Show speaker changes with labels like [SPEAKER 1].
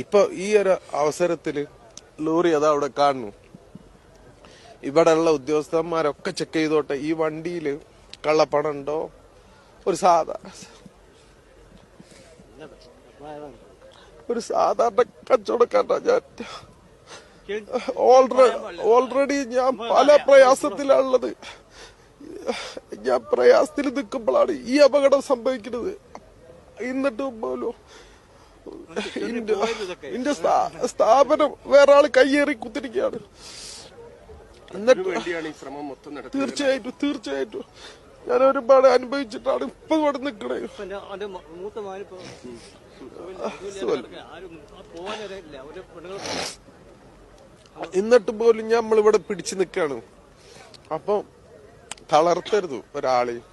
[SPEAKER 1] ഇപ്പൊ ഈ ഒരു അവസരത്തിൽ ലോറി അത് അവിടെ കാണുന്നു. ഇവിടെയുള്ള ഉദ്യോഗസ്ഥന്മാരൊക്കെ ചെക്ക് ചെയ്തോട്ടെ ഈ വണ്ടിയിൽ കള്ളപ്പണം ഉണ്ടോ ഒരു സാധാ ഒരു സാധാരണ കച്ചവടക്കാരനാ ഓൾറെഡി ഓൾറെഡി ഞാൻ പല പ്രയാസത്തിലാണുള്ളത്. ഞാൻ പ്രയാസത്തിൽ നിൽക്കുമ്പോഴാണ് ഈ അപകടം സംഭവിക്കുന്നത്. എന്നിട്ട് പോലും ഇന്റെ സ്ഥാപനം വേറെ ആൾ കയ്യേറി കുത്തിരിക്കുകയാണ്. തീർച്ചയായിട്ടും തീർച്ചയായിട്ടും. ഞാൻ ഒരുപാട് അനുഭവിച്ചിട്ടാണ് ഇപ്പൊ ഇവിടെ
[SPEAKER 2] പെണ്ണുങ്ങൾ
[SPEAKER 1] എന്നിട്ട് പോലും നമ്മൾ ഇവിടെ പിടിച്ചു നിൽക്കാണ് അപ്പൊ തളർത്തരുത് ഒരാളെയും.